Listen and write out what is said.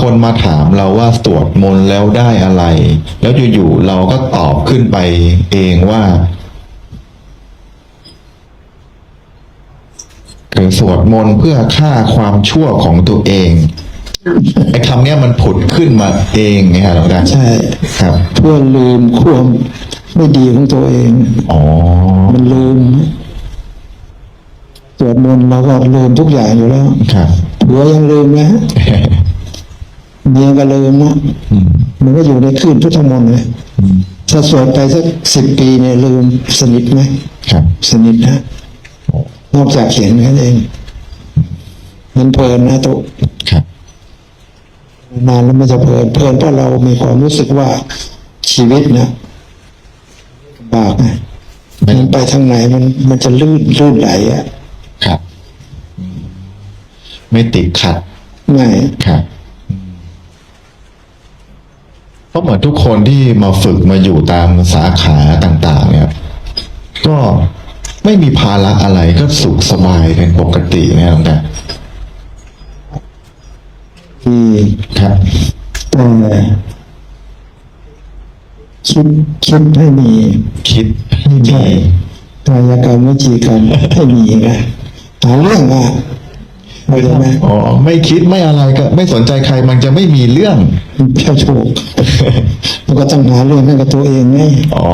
คนมาถามเราว่าสวดมนต์แล้วได้อะไร แล้วอยู่ๆเราก็ตอบขึ้นไปเองว่าคือสวดมนต์เพื่อฆ่าความชั่วของตัวเองไอ้คำเนี้ยมันผุดขึ้นมาเองไงฮะหลวงตาใช่ครับ เพื่อลืมความไม่ดีของตัวเองอ๋อมันลืมสวดมนต์เราก็ลืมทุกอย่างอยู่แล้วครับผัวยังลืมนะ เมียก็ลืมนะอืมมันก็อยู่ในคลื่นพุทธมนต์เลยอืมถ้าสวดไปสักสิบปีเนี่ยลืมสนิทไหมครับ สนิทนะนอกจากเขียนแค่นั้นเอง มันเพลินนะตุครับนานแล้วมันจะเพลินเพลินเพราะเรามีความรู้สึกว่าชีวิตนะลำบากนะไม่มันไปทางไหนมันมันจะลื่นลื่นไหลอะครับอืมไม่ติดขัดง่ายครับอืม เพราะเหมือนทุกคนที่มาฝึกมาอยู่ตามสาขาต่าง ๆ เนี่ย ก็ไม่มีภาระอะไรก็สุขสบายเป็นปกติเนี่ยหลวงตาที่ครับแต่คิดคิดให้มี คิดให้ดีใช่กายกรรมวิจีกรรมให้มีนะหาเรื่องอะ เข้าใจไหมอ๋อไม่คิดไม่อะไรก็ไม่สนใจใครมันจะไม่มีเรื่องแค่ถูกมันก็ต้องหาเรื่องให้กับตัวเองไงอ๋อ